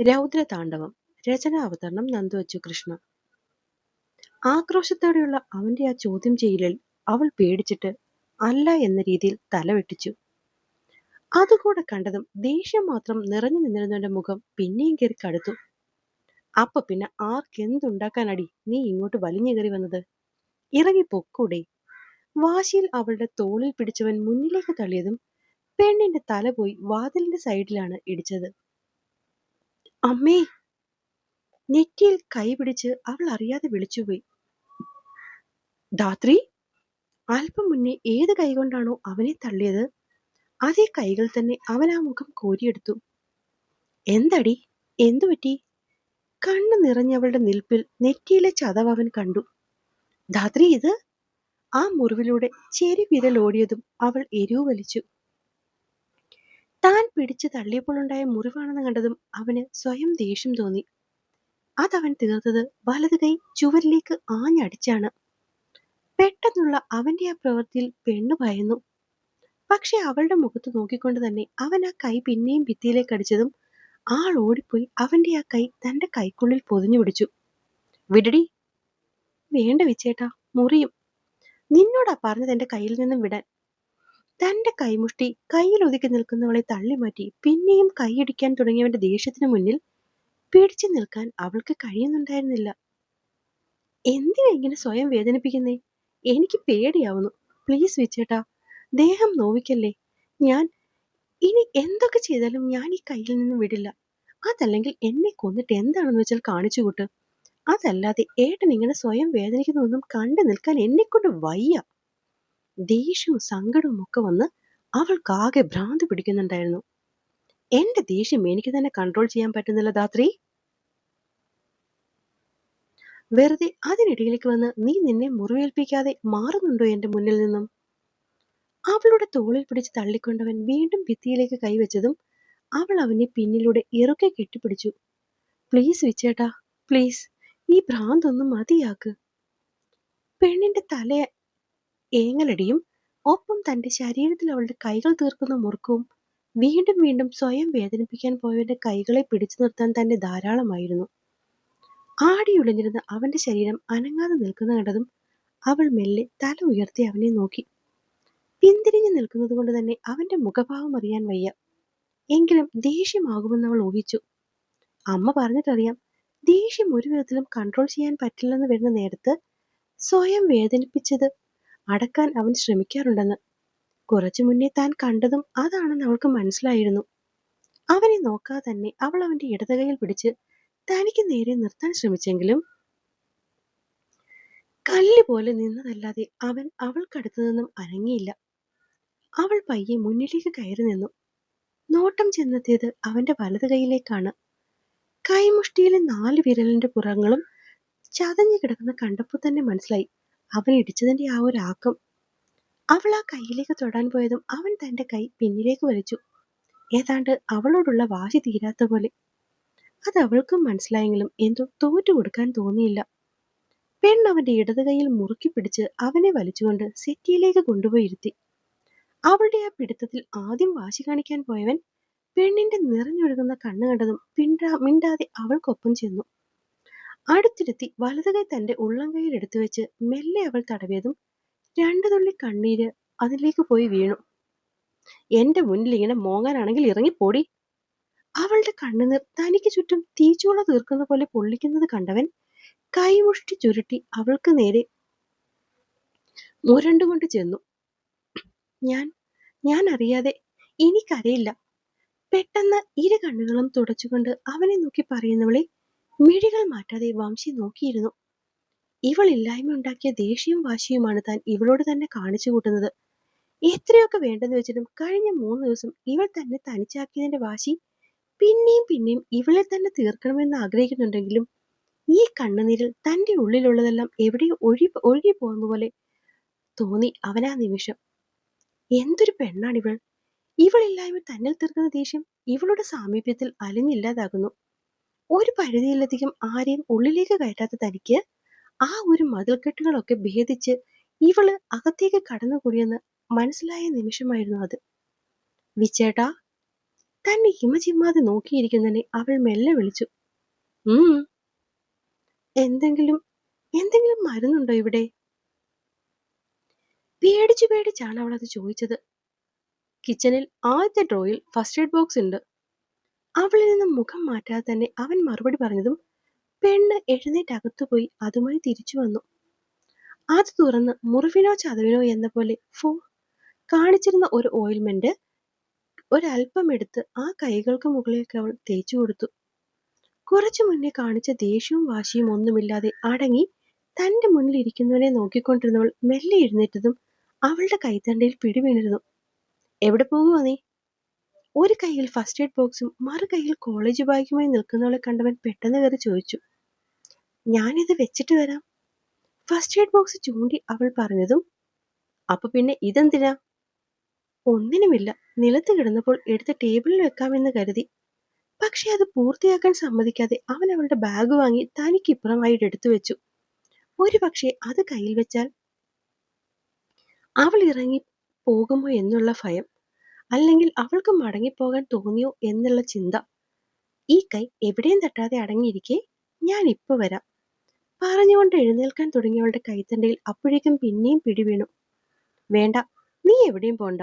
രൗദ്രതാണ്ഡവം. രചനാവതരണം നന്ദുവച്ചു കൃഷ്ണ. ആക്രോശത്തോടെയുള്ള അവന്റെ ആ ചോദ്യം ചെയ്യലിൽ അവൾ പേടിച്ചിട്ട് അല്ല എന്ന രീതിയിൽ തലവെട്ടിച്ചു അതുകൂടെ കണ്ടതും ദേഷ്യം മാത്രം നിറഞ്ഞു നിന്നിരുന്നവന്റെ മുഖം പിന്നെയും കയറി കടുത്തു. അപ്പൊ പിന്നെ ആർക്കെന്തുണ്ടാക്കാനടി നീ ഇങ്ങോട്ട് വലിഞ്ഞു കയറി വന്നത്? ഇറങ്ങി പൊക്കൂടെ. വാശിയിൽ അവളുടെ തോളിൽ പിടിച്ചവൻ മുന്നിലേക്ക് തള്ളിയതും പെണ്ണിന്റെ തല പോയി വാതിലിന്റെ സൈഡിലാണ് ഇടിച്ചത്. അമ്മേ നെറ്റിയിൽ കൈ പിടിച്ച് അവൾ അറിയാതെ വിളിച്ചുപോയി ധാത്രി അല്പം മുന്നേ ഏത് കൈകൊണ്ടാണോ അവനെ തള്ളിയത്? അതേ കൈകൾ തന്നെ അവൻ ആ മുഖം കോരിയെടുത്തു. എന്തടി? എന്തു പറ്റി? കണ്ണു നിറഞ്ഞവളുടെ നിൽപ്പിൽ നെറ്റിയിലെ ചതവ് അവൻ കണ്ടു. ധാത്രി ഇത്? ആ മുറിവിലൂടെ ചെരി വിരലോടിയതും അവൾ എരിവ് വലിച്ചു താൻ പിടിച്ചു തള്ളിയപ്പോഴുണ്ടായ മുറിവാണെന്ന് കണ്ടതും അവന് സ്വയം ദേഷ്യം തോന്നി. അതവൻ തീർത്തത് വലത് കൈ ചുവരിലേക്ക് ആഞ്ഞടിച്ചാണ്. പെട്ടെന്നുള്ള അവന്റെ ആ പ്രവൃത്തിയിൽ പെണ്ണു ഭയന്നു പക്ഷെ അവളുടെ മുഖത്ത് നോക്കിക്കൊണ്ട് തന്നെ അവൻ ആ കൈ പിന്നെയും ഭിത്തിയിലേക്ക് അടിച്ചതും ആൾ ഓടിപ്പോയി അവന്റെ ആ കൈ തന്റെ കൈക്കുള്ളിൽ പൊതിഞ്ഞു പിടിച്ചു. വിടടി. വേണ്ട വിച്ചേട്ടാ. മുറിയും. നിന്നോടാ പറഞ്ഞത് എന്റെ കയ്യിൽ നിന്നും വിടാൻ. തന്റെ കൈമുഷ്ടി കയ്യിൽ ഒതുക്കി നിൽക്കുന്നവളെ തള്ളിമാറ്റി പിന്നെയും കൈയടിക്കാൻ തുടങ്ങിയവന്റെ ദേഷ്യത്തിന് മുന്നിൽ പിടിച്ചു നിൽക്കാൻ അവൾക്ക് കഴിയുന്നുണ്ടായിരുന്നില്ല. എന്തിനാ ഇങ്ങനെ സ്വയം വേദനിപ്പിക്കുന്നേ? എനിക്ക് പേടിയാവുന്നു. പ്ലീസ് വിച്ചേട്ടാ ദേഹം നോവിക്കല്ലേ? ഞാൻ ഇനി എന്തൊക്കെ ചെയ്താലും ഞാൻ ഈ കയ്യിൽ നിന്നും വിടില്ല. അതല്ലെങ്കിൽ എന്നെ കൊന്നിട്ട് എന്താണെന്ന് വെച്ചാൽ കാണിച്ചു കൂട്ട് അതല്ലാതെ ഏട്ടൻ ഇങ്ങനെ സ്വയം വേദനിക്കുന്നതൊന്നും കണ്ടു നിൽക്കാൻ എന്നെക്കൊണ്ട് വയ്യ. ദേഷ്യവും സങ്കടവും ഒക്കെ വന്ന് അവൾക്കാകെ ഭ്രാന്ത് പിടിക്കുന്നുണ്ടായിരുന്നു. എന്റെ ദേഷ്യം എനിക്ക് തന്നെ കൺട്രോൾ ചെയ്യാൻ പറ്റുന്നില്ല ധാത്രി വെറുതെ അതിനിടയിലേക്ക് വന്ന് നീ നിന്നെ മുറിവേൽപ്പിക്കാതെ മാറുന്നുണ്ടോ എന്റെ മുന്നിൽ നിന്നും? അവളുടെ തോളിൽ പിടിച്ച് തള്ളിക്കൊണ്ടവൻ വീണ്ടും ഭിത്തിയിലേക്ക് കൈവച്ചതും അവൾ അവനെ പിന്നിലൂടെ ഇറുക്കെ കെട്ടിപ്പിടിച്ചു. പ്ലീസ് വിച്ചേട്ടാ പ്ലീസ് ഈ ഭ്രാന്തൊന്നും മതിയാക്ക്. പെണ്ണിന്റെ തല ഏങ്ങലടിയും ഒപ്പം തന്റെ ശരീരത്തിൽ അവളുടെ കൈകൾ തീർക്കുന്ന മുറുക്കവും വീണ്ടും വീണ്ടും സ്വയം വേദനിപ്പിക്കാൻ പോയവന്റെ കൈകളെ പിടിച്ചു നിർത്താൻ തന്നെ ധാരാളമായിരുന്നു. ആടിയുലഞ്ഞിരുന്ന അവന്റെ ശരീരം അനങ്ങാതെ നിൽക്കുന്ന കണ്ടതും അവൾ മെല്ലെ തല ഉയർത്തി അവനെ നോക്കി. പിന്തിരിഞ്ഞു നിൽക്കുന്നത് കൊണ്ട് തന്നെ അവന്റെ മുഖഭാവം അറിയാൻ വയ്യ. എങ്കിലും ദേഷ്യമാകുമെന്ന് അവൾ ഊഹിച്ചു. അമ്മ പറഞ്ഞിട്ടറിയാം ദേഷ്യം ഒരു വിധത്തിലും കൺട്രോൾ ചെയ്യാൻ പറ്റില്ലെന്ന് വരുന്ന നേരത്ത് സ്വയം വേദനിപ്പിച്ചത് അടക്കാൻ അവൻ ശ്രമിക്കാറുണ്ടെന്ന്. കുറച്ചു മുന്നേ താൻ കണ്ടതും അതാണെന്ന് അവൾക്ക് മനസ്സിലായിരുന്നു. അവനെ നോക്കാതെ തന്നെ അവൾ അവന്റെ ഇടതുകൈയിൽ പിടിച്ച് തനിക്ക് നേരെ നിർത്താൻ ശ്രമിച്ചെങ്കിലും കല്ല് പോലെ നിന്നതല്ലാതെ അവൻ അവൾക്കടുത്തു നിന്നും അനങ്ങിയില്ല. അവൾ പയ്യെ മുന്നിലേക്ക് കയറി നിന്നു. നോട്ടം ചെന്നെത്തിയത് അവന്റെ വലത് കൈയിലേക്കാണ്. കൈമുഷ്ടിയിലെ നാല് വിരലിന്റെ പുറങ്ങളും ചതഞ്ഞു കിടക്കുന്ന കണ്ടപ്പോൾ തന്നെ മനസ്സിലായി. അവൻ ഇടിച്ചതിന്റെ ആ ഒരു ആക്കം. അവൾ ആ കൈയിലേക്ക് തൊടാൻ പോയതും അവൻ തന്റെ കൈ പിന്നിലേക്ക് വലിച്ചു. ഏതാണ്ട് അവളോടുള്ള വാശി തീരാത്ത പോലെ. അത് അവൾക്കും മനസ്സിലായെങ്കിലും എന്തോ തോറ്റു കൊടുക്കാൻ തോന്നിയില്ല. പെണ്ണവന്റെ ഇടത് കൈയിൽ മുറുക്കി പിടിച്ച് അവനെ വലിച്ചുകൊണ്ട് സെറ്റിയിലേക്ക് കൊണ്ടുപോയി ഇരുത്തി. അവളുടെ ആ പിടുത്തത്തിൽ ആദ്യം വാശി കാണിക്കാൻ പോയവൻ പെണ്ണിന്റെ നിറഞ്ഞൊഴുകുന്ന കണ്ണ് കണ്ടതും പിണ്ടാ മിണ്ടാതെ അവൾക്കൊപ്പം ചെന്നു. അടുത്തിരുത്തി വലതുകൈ തന്റെ ഉള്ളംകൈയിൽ എടുത്തു വെച്ച് മെല്ലെ അവൾ തടവിയതും രണ്ടു തുള്ളി കണ്ണീര് അതിലേക്ക് പോയി വീണു. എന്റെ മുന്നിൽ ഇങ്ങനെ മോങ്ങാനാണെങ്കിൽ ഇറങ്ങിപ്പോടി. അവളുടെ കണ്ണുനീർ തനിക്ക് ചുറ്റും തീച്ചൂള തീർക്കുന്ന പോലെ പൊള്ളിക്കുന്നത് കണ്ടവൻ കൈമുഷ്ടി ചുരുട്ടി അവൾക്ക് നേരെ മുരണ്ടുകൊണ്ട് ചെന്നു. ഞാൻ ഞാൻ അറിയാതെ എനിക്കറിയില്ല. പെട്ടെന്ന് ഇരു കണ്ണുകളും തുടച്ചുകൊണ്ട് അവനെ നോക്കി പറയുന്നവളെ മിഴികൾ മാറ്റാതെ വംശി നോക്കിയിരുന്നു. ഇവൾ ഇല്ലായ്മ ഉണ്ടാക്കിയ ദേഷ്യവും വാശിയുമാണ് താൻ ഇവളോട് തന്നെ കാണിച്ചു കൂട്ടുന്നത്. എത്രയൊക്കെ വേണ്ടെന്ന് വെച്ചിട്ടും കഴിഞ്ഞ മൂന്ന് ദിവസം ഇവൾ തന്നെ തനിച്ചാക്കിയതിന്റെ വാശി പിന്നെയും പിന്നെയും ഇവളെ തന്നെ തീർക്കണമെന്ന് ആഗ്രഹിക്കുന്നുണ്ടെങ്കിലും ഈ കണ്ണുനീരിൽ തന്റെ ഉള്ളിലുള്ളതെല്ലാം എവിടെയോ ഒഴി ഒഴുകി പോകുന്ന പോലെ തോന്നി അവനാ നിമിഷം. എന്തൊരു പെണ്ണാണിവൾ. ഇവളില്ലായ്മ തന്നിൽ തീർക്കുന്ന ദേഷ്യം ഇവളുടെ സാമീപ്യത്തിൽ അലിഞ്ഞില്ലാതാകുന്നു. ഒരു പരിധിയിലധികം ആരെയും ഉള്ളിലേക്ക് കയറ്റാത്ത തനിക്ക് ആ ഒരു മതിൽക്കെട്ടുകളൊക്കെ ഭേദിച്ച് ഇവൾ അകത്തേക്ക് കടന്നുകൂടിയെന്ന് മനസ്സിലായ നിമിഷമായിരുന്നു അത്. വിച്ചേട്ടാ തന്നെ ഹിമചിമ്മാതെ നോക്കിയിരിക്കുന്നതിനെ അവൾ മെല്ലെ വിളിച്ചു. ഉം. എന്തെങ്കിലും എന്തെങ്കിലും മരുന്നുണ്ടോ ഇവിടെ? പേടിച്ചു പേടിച്ചാണ് അവൾ അത് ചോദിച്ചത്. കിച്ചണിൽ ആദ്യത്തെ ഡ്രോയിൽ ഫസ്റ്റ് എയ്ഡ് ബോക്സ് ഉണ്ട്. അവളിൽ നിന്നും മുഖം മാറ്റാതെ തന്നെ അവൻ മറുപടി പറഞ്ഞതും പെണ്ണ് എഴുന്നേറ്റ് അകത്തുപോയി അതുമായി തിരിച്ചു വന്നു. അത് തുറന്ന് മുറിവിനോ ചതവിനോ എന്ന പോലെ ഫോ കാണിച്ചിരുന്ന ഒരു ഓയിൽമെന്റ് ഒരല്പം എടുത്ത് ആ കൈകൾക്ക് മുകളിലേക്ക് അവൾ തേച്ചു കൊടുത്തു. കുറച്ചു മുന്നേ കാണിച്ച ദേഷ്യവും വാശിയും ഒന്നുമില്ലാതെ അടങ്ങി തന്റെ മുന്നിൽ ഇരിക്കുന്നവനെ നോക്കിക്കൊണ്ടിരുന്നവൾ മെല്ലെ എഴുന്നേറ്റതും അവളുടെ കൈത്തണ്ടയിൽ പിടി പിടിവീണിരുന്നു. എവിടെ പോകുവാ നീ? ഒരു കയ്യിൽ ഫസ്റ്റ് എയ്ഡ് ബോക്സും മറു കയ്യിൽ കോളേജ് ബാഗുമായി നിൽക്കുന്നവളെ കണ്ടവൻ പെട്ടെന്ന് കയറി ചോദിച്ചു ഞാനിത് വെച്ചിട്ട് വരാം? ഫസ്റ്റ് എയ്ഡ് ബോക്സ് ചൂണ്ടി അവൾ പറഞ്ഞതും അപ്പൊ പിന്നെ ഇതെന്തിനാ? ഒന്നിനുമില്ല നിലത്ത് കിടന്നപ്പോൾ എടുത്ത് ടേബിളിൽ വെക്കാമെന്ന് കരുതി. പക്ഷെ അത് പൂർത്തിയാക്കാൻ സമ്മതിക്കാതെ അവൻ അവളുടെ ബാഗ് വാങ്ങി തനിക്ക് തനിക്കിപ്പുറമായിട്ട് എടുത്തു വെച്ചു. ഒരു പക്ഷേ അത് കയ്യിൽ വെച്ചാൽ അവൾ ഇറങ്ങി പോകുമോ എന്നുള്ള ഭയം അല്ലെങ്കിൽ അവൾക്ക് മടങ്ങിപ്പോകാൻ തോന്നിയോ എന്നുള്ള ചിന്ത. ഈ കൈ എവിടെയും തട്ടാതെ അടങ്ങിയിരിക്കെ ഞാൻ ഇപ്പൊ വരാം. പറഞ്ഞുകൊണ്ട് എഴുന്നേൽക്കാൻ തുടങ്ങിയവളുടെ കൈത്തണ്ടയിൽ അപ്പോഴേക്കും പിന്നെയും പിടി വീണു. വേണ്ട നീ എവിടെയും പോണ്ട.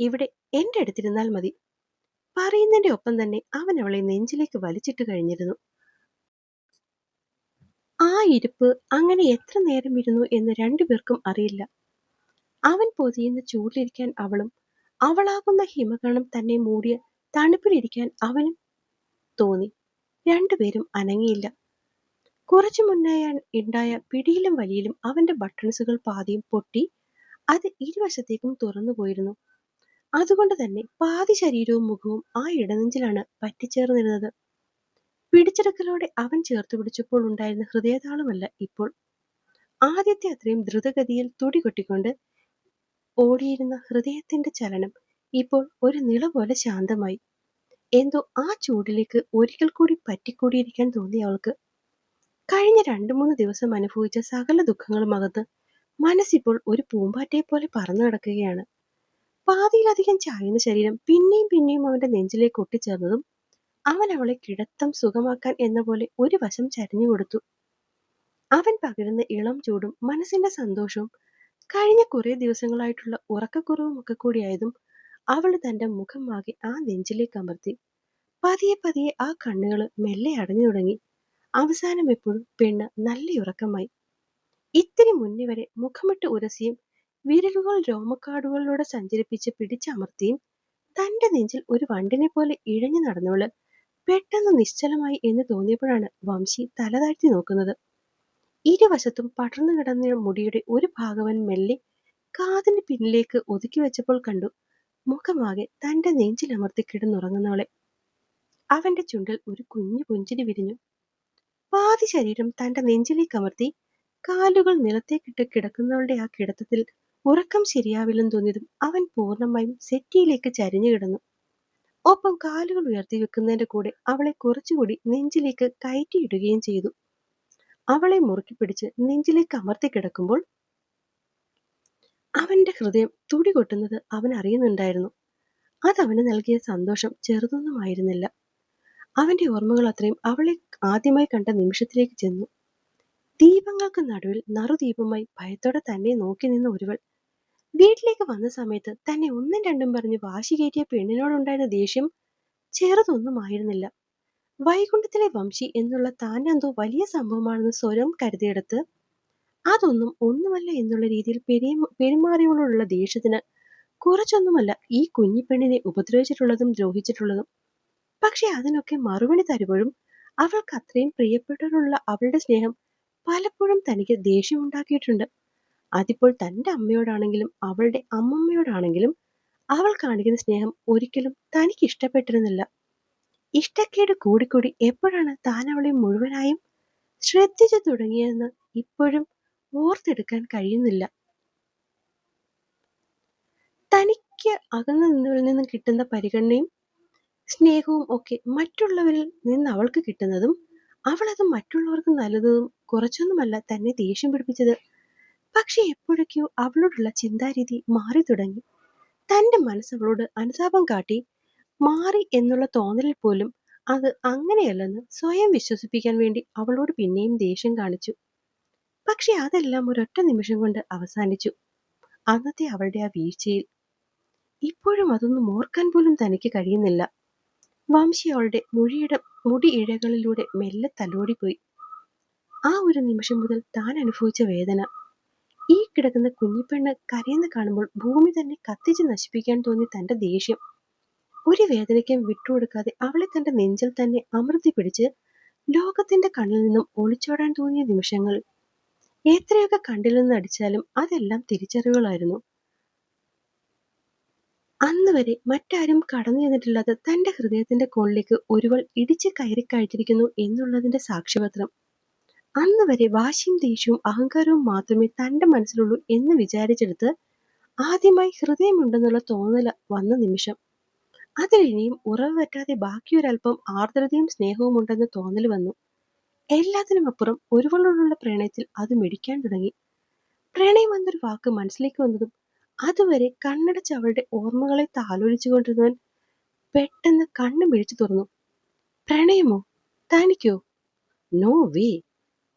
ഇവിടെ എന്റെ അടുത്തിരുന്നാൽ മതി. പറയുന്നതിന്റെ ഒപ്പം തന്നെ അവൻ അവളെ നെഞ്ചിലേക്ക് വലിച്ചിട്ട് കഴിഞ്ഞിരുന്നു. ആ ഇരുപ്പ് അങ്ങനെ എത്ര നേരം ഇരുന്നു എന്ന് രണ്ടുപേർക്കും അറിയില്ല. അവൻ പൊതിയുന്ന ചൂടിലിരിക്കാൻ അവളും അവളാകുന്ന ഹിമകണം തന്നെ മൂടിയ തണുപ്പിലിരിക്കാൻ അവനും തോന്നി. രണ്ടുപേരും അനങ്ങിയില്ല. കുറച്ചു മുന്നേ ഉണ്ടായ പിടിയിലും വലിയിലും അവന്റെ ബട്ടൺസുകൾ പാതിയും പൊട്ടി അത് ഇരുവശത്തേക്കും തുറന്നു പോയിരുന്നു. അതുകൊണ്ട് തന്നെ പാതി ശരീരവും മുഖവും ആ ഇടനെഞ്ചിലാണ് പറ്റിച്ചേർന്നിരുന്നത്. പിടിച്ചെടുക്കലോടെ അവൻ ചേർത്ത് പിടിച്ചപ്പോൾ ഉണ്ടായിരുന്ന ഹൃദയതാളമല്ല ഇപ്പോൾ. ആദ്യത്തെ അത്രയും ദ്രുതഗതിയിൽ തുടി കൊട്ടിക്കൊണ്ട് ഓടിയിരുന്ന ഹൃദയത്തിന്റെ ചലനം ഇപ്പോൾ ഒരു നിള പോലെ ശാന്തമായി. എന്തോ ആ ചൂടിലേക്ക് ഒരിക്കൽ കൂടി പറ്റിക്കൂടിയിരിക്കാൻ തോന്നി അവൾക്ക്. കഴിഞ്ഞ രണ്ടു മൂന്ന് ദിവസം അനുഭവിച്ച സകല ദുഃഖങ്ങളും അകത്ത് മനസ്സിപ്പോൾ ഒരു പൂമ്പാറ്റയെ പോലെ പറന്നു കിടക്കുകയാണ്. പാതിയിലധികം ചായുന്ന ശരീരം പിന്നെയും പിന്നെയും അവന്റെ നെഞ്ചിലേക്ക് ഒട്ടിച്ചേർന്നതും അവൻ അവളെ കിടത്തം സുഖമാക്കാൻ എന്ന പോലെ ഒരു വശം ചരിഞ്ഞു കൊടുത്തു. അവൻ പകരുന്ന ഇളം ചൂടും മനസ്സിന്റെ സന്തോഷവും കഴിഞ്ഞ കുറേ ദിവസങ്ങളായിട്ടുള്ള ഉറക്കക്കുറവും ഒക്കെ കൂടിയായതും അവൾ തന്റെ മുഖം ആകെ ആ നെഞ്ചിലേക്ക് അമർത്തി. പതിയെ പതിയെ ആ കണ്ണുകൾ മെല്ലെ അടഞ്ഞു തുടങ്ങി. അവസാനം എപ്പോഴും പെണ്ണ് നല്ല ഉറക്കമായി. ഇത്തിരി മുന്നേ വരെ മുഖമിട്ട് ഉരസിയും വിരലുകൾ രോമക്കാടുകളിലൂടെ സഞ്ചരിപ്പിച്ച് പിടിച്ചമർത്തിയും തന്റെ നെഞ്ചിൽ ഒരു വണ്ടിനെ പോലെ ഇഴഞ്ഞു നടന്നവൾ പെട്ടെന്ന് നിശ്ചലമായി എന്ന് തോന്നിയപ്പോഴാണ് വംശി തലതാഴ്ത്തി നോക്കുന്നത്. ഇരുവശത്തും പടർന്നു കിടന്ന മുടിയുടെ ഒരു ഭാഗവൻ മെല്ലെ കാതിന്റെ പിന്നിലേക്ക് ഒതുക്കി വെച്ചപ്പോൾ കണ്ടു മുഖമാകെ തന്റെ നെഞ്ചിലമർത്തി കിടന്നുറങ്ങുന്നവളെ. അവന്റെ ചുണ്ടിൽ ഒരു കുഞ്ഞു പുഞ്ചിരി വിരിഞ്ഞു. പാതി ശരീരം തന്റെ നെഞ്ചിലേക്ക് അമർത്തി കാലുകൾ നിലത്തേക്കിട്ട് കിടക്കുന്നവളുടെ ആ കിടത്തത്തിൽ ഉറക്കം ശരിയാവില്ലെന്ന് തോന്നിയതും അവൻ പൂർണമായും സെറ്റിയിലേക്ക് ചരിഞ്ഞു കിടന്നു. ഒപ്പം കാലുകൾ ഉയർത്തി വെക്കുന്നതിന്റെ കൂടെ അവളെ കുറച്ചുകൂടി നെഞ്ചിലേക്ക് കയറ്റിയിടുകയും ചെയ്തു. അവളെ മുറുക്കി പിടിച്ച് നെഞ്ചിലേക്ക് അമർത്തി കിടക്കുമ്പോൾ അവന്റെ ഹൃദയം തുടി കൊട്ടുന്നത് അവൻ അറിയുന്നുണ്ടായിരുന്നു. അതവന് നൽകിയ സന്തോഷം ചെറുതൊന്നുമായിരുന്നില്ല. അവന്റെ ഓർമ്മകൾ അത്രയും അവളെ ആദ്യമായി കണ്ട നിമിഷത്തിലേക്ക് ചെന്നു. ദീപങ്ങൾക്ക് നടുവിൽ നറുദീപമായി ഭയത്തോടെ തന്നെ നോക്കി നിന്ന ഒരുവൾ വീട്ടിലേക്ക് വന്ന സമയത്ത് തന്നെ ഒന്നും രണ്ടും പറഞ്ഞ് വാശി കയറ്റിയ പെണ്ണിനോടുണ്ടായിരുന്ന ദേഷ്യം ചെറുതൊന്നുമായിരുന്നില്ല. വൈകുണ്ഠത്തിലെ വംശി എന്നുള്ള താൻ എന്തോ വലിയ സംഭവമാണെന്ന് സ്വരം കരുതിയെടുത്ത് അതൊന്നും ഒന്നുമല്ല എന്നുള്ള രീതിയിൽ പെരിയ പെരുമാറിയോടുള്ള ദേഷ്യത്തിന് കുറച്ചൊന്നുമല്ല ഈ കുഞ്ഞിപ്പെണ്ണിനെ ഉപദ്രവിച്ചിട്ടുള്ളതും ദ്രോഹിച്ചിട്ടുള്ളതും. പക്ഷെ അതിനൊക്കെ മറുപടി തരുമ്പോഴും അവൾക്ക് അത്രയും പ്രിയപ്പെട്ടവരുള്ള അവളുടെ സ്നേഹം പലപ്പോഴും തനിക്ക് ദേഷ്യം ഉണ്ടാക്കിയിട്ടുണ്ട് അതിപ്പോൾ തന്റെ അമ്മയോടാണെങ്കിലും അവളുടെ അമ്മമ്മയോടാണെങ്കിലും അവൾ കാണിക്കുന്ന സ്നേഹം ഒരിക്കലും തനിക്ക് ഇഷ്ടപ്പെട്ടിരുന്നില്ല. ഇഷ്ടക്കേട് കൂടിക്കൂടി എപ്പോഴാണ് അവളെ മുഴുവനായും ശ്രദ്ധിച്ചു തുടങ്ങിയതെന്ന് ഇപ്പോഴും ഓർത്തെടുക്കാൻ കഴിയുന്നില്ല. തനിക്ക് അകന്നു നിന്നവരിൽ നിന്നും കിട്ടുന്ന പരിഗണനയും സ്നേഹവും ഒക്കെ മറ്റുള്ളവരിൽ നിന്ന് അവൾക്ക് കിട്ടുന്നതും അവൾ അത് മറ്റുള്ളവർക്ക് നല്ലതും കുറച്ചൊന്നുമല്ല തന്നെ ദേഷ്യം പിടിപ്പിച്ചത്. പക്ഷെ എപ്പോഴൊക്കെയോ അവളോടുള്ള ചിന്താരീതി മാറി തുടങ്ങി തന്റെ മനസ്സ് അവളോട് അനുതാപം കാട്ടി മാറി എന്നുള്ള തോന്നലിൽ പോലും അത് അങ്ങനെയല്ലെന്ന് സ്വയം വിശ്വസിപ്പിക്കാൻ വേണ്ടി അവളോട് പിന്നെയും ദേഷ്യം കാണിച്ചു. പക്ഷെ അതെല്ലാം ഒരൊറ്റ നിമിഷം കൊണ്ട് അവസാനിച്ചു. അന്നത്തെ അവളുടെ ആ വീഴ്ചയിൽ. ഇപ്പോഴും അതൊന്നും ഓർക്കാൻ പോലും തനിക്ക് കഴിയുന്നില്ല. വംശി അവളുടെ മുഴിയുടെ മുടി ഇഴകളിലൂടെ മെല്ലെ തലോടിപ്പോയി. ആ ഒരു നിമിഷം മുതൽ താൻ അനുഭവിച്ച വേദന. ഈ കിടക്കുന്ന കുഞ്ഞിപ്പെണ്ണ് കരയുന്ന കാണുമ്പോൾ ഭൂമി തന്നെ കത്തിച്ച് നശിപ്പിക്കാൻ തോന്നി തന്റെ ദേഷ്യം. ഒരു വേദനയ്ക്കും വിട്ടുകൊടുക്കാതെ അവളെ തന്റെ നെഞ്ചിൽ തന്നെ അമർത്തി പിടിച്ച് ലോകത്തിന്റെ കണ്ണിൽ നിന്നും ഒളിച്ചോടാൻ തോന്നിയ നിമിഷങ്ങൾ. എത്രയൊക്കെ കണ്ടിൽ നിന്ന് അടിച്ചാലും അതെല്ലാം തിരിച്ചറിവുകളായിരുന്നു. അന്ന് വരെ മറ്റാരും കടന്നു ചെന്നിട്ടില്ലാത്ത തന്റെ ഹൃദയത്തിന്റെ കോണിലേക്ക് ഒരുവൾ ഇടിച്ച് കയറി കഴിച്ചിരിക്കുന്നു എന്നുള്ളതിന്റെ സാക്ഷ്യപത്രം അന്ന് വരെ വാശിയും ദേഷ്യവും അഹങ്കാരവും മാത്രമേ തന്റെ മനസ്സിലുള്ളൂ എന്ന് വിചാരിച്ചെടുത്ത് ആദ്യമായി ഹൃദയമുണ്ടെന്നുള്ള തോന്നൽ വന്ന നിമിഷം അതിൽ ഇനിയും ഉറവ് പറ്റാതെ ബാക്കിയൊരൽപ്പം ആർദ്രതയും സ്നേഹവും ഉണ്ടെന്ന് തോന്നൽ വന്നു. എല്ലാത്തിനും അപ്പുറം ഒരുവളോടുള്ള പ്രണയത്തിൽ അത് മിടിക്കാൻ തുടങ്ങി. പ്രണയം എന്നൊരു വാക്ക് മനസ്സിലേക്ക് വന്നതും അതുവരെ കണ്ണടച്ച് അവളുടെ ഓർമ്മകളെ താലോലിച്ചുകൊണ്ടിരുന്നവൻ പെട്ടെന്ന് കണ്ണു മിഴിച്ചു തുറന്നു. പ്രണയമോ? തനിക്കോ? No way.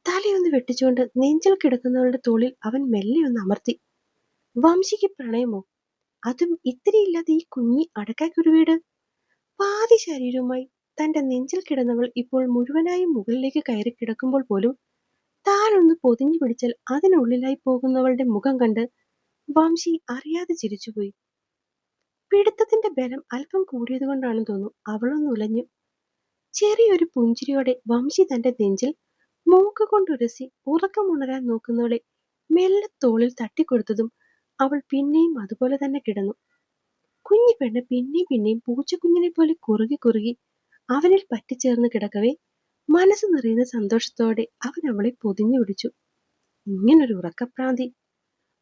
തലയൊന്ന് വെട്ടിച്ചുകൊണ്ട് നെഞ്ചിൽ കിടക്കുന്നവളുടെ തോളിൽ അവൻ മെല്ലെ ഒന്ന് അമർത്തി. വംശിക്ക് പ്രണയമോ? അതും ഇത്തിരിയില്ലാതെ ഈ കുഞ്ഞി അടക്കാക്കുരുവീട് പാതി ശരീരവുമായി തന്റെ നെഞ്ചിൽ കിടന്നവൾ ഇപ്പോൾ മുഴുവനായും മുകളിലേക്ക് കയറി കിടക്കുമ്പോൾ പോലും താനൊന്ന് പൊതിഞ്ഞു പിടിച്ചാൽ അതിനുള്ളിലായി പോകുന്നവളുടെ മുഖം കണ്ട് വംശി അറിയാതെ ചിരിച്ചുപോയി. പിടുത്തത്തിന്റെ ബലം അല്പം കൂടിയതുകൊണ്ടാണെന്ന് തോന്നുന്നു അവളൊന്ന് ഉലഞ്ഞു. ചെറിയൊരു പുഞ്ചിരിയോടെ വംശി തന്റെ നെഞ്ചിൽ മൂക്ക് കൊണ്ടുരസി ഉറക്കമുണരാൻ നോക്കുന്നവളെ മെല്ലെ തോളിൽ തട്ടിക്കൊടുത്തതും അവൾ പിന്നെയും അതുപോലെ തന്നെ കിടന്നു. കുഞ്ഞു പെണ്ണ് പിന്നെയും പിന്നെയും പൂച്ചക്കുഞ്ഞിനെ പോലെ കുറുകി കുറുകി അവനിൽ പറ്റിച്ചേർന്ന് കിടക്കവേ മനസ്സ് നിറയുന്ന സന്തോഷത്തോടെ അവൻ അവളെ പൊതിഞ്ഞു പിടിച്ചു. ഇങ്ങനൊരു ഉറക്കപ്രാന്തി.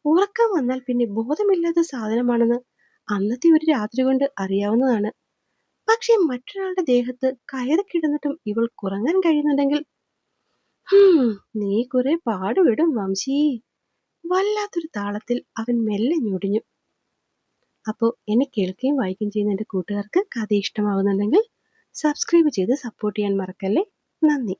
ഉറക്കം വന്നാൽ പിന്നെ ബോധമില്ലാത്ത സാധനമാണെന്ന് അന്നത്തെ ഒരു രാത്രി കൊണ്ട് അറിയാവുന്നതാണ്. പക്ഷെ മറ്റൊരാളുടെ ദേഹത്ത് കയറി കിടന്നിട്ടും ഇവൾ കുറങ്ങാൻ കഴിയുന്നുണ്ടെങ്കിൽ നീ കുറെ പാടുവിടും വംശീ. വല്ലാത്തൊരു താളത്തിൽ അവൻ മെല്ലെ ഞൊടിഞ്ഞു. അപ്പോൾ എന്നെ കേൾക്കുകയും വായിക്കുകയും ചെയ്യുന്ന എന്റെ കൂട്ടുകാർക്ക് കഥ ഇഷ്ടമാകുന്നുണ്ടെങ്കിൽ സബ്സ്ക്രൈബ് ചെയ്ത് സപ്പോർട്ട് ചെയ്യാൻ മറക്കല്ലേ? നന്ദി.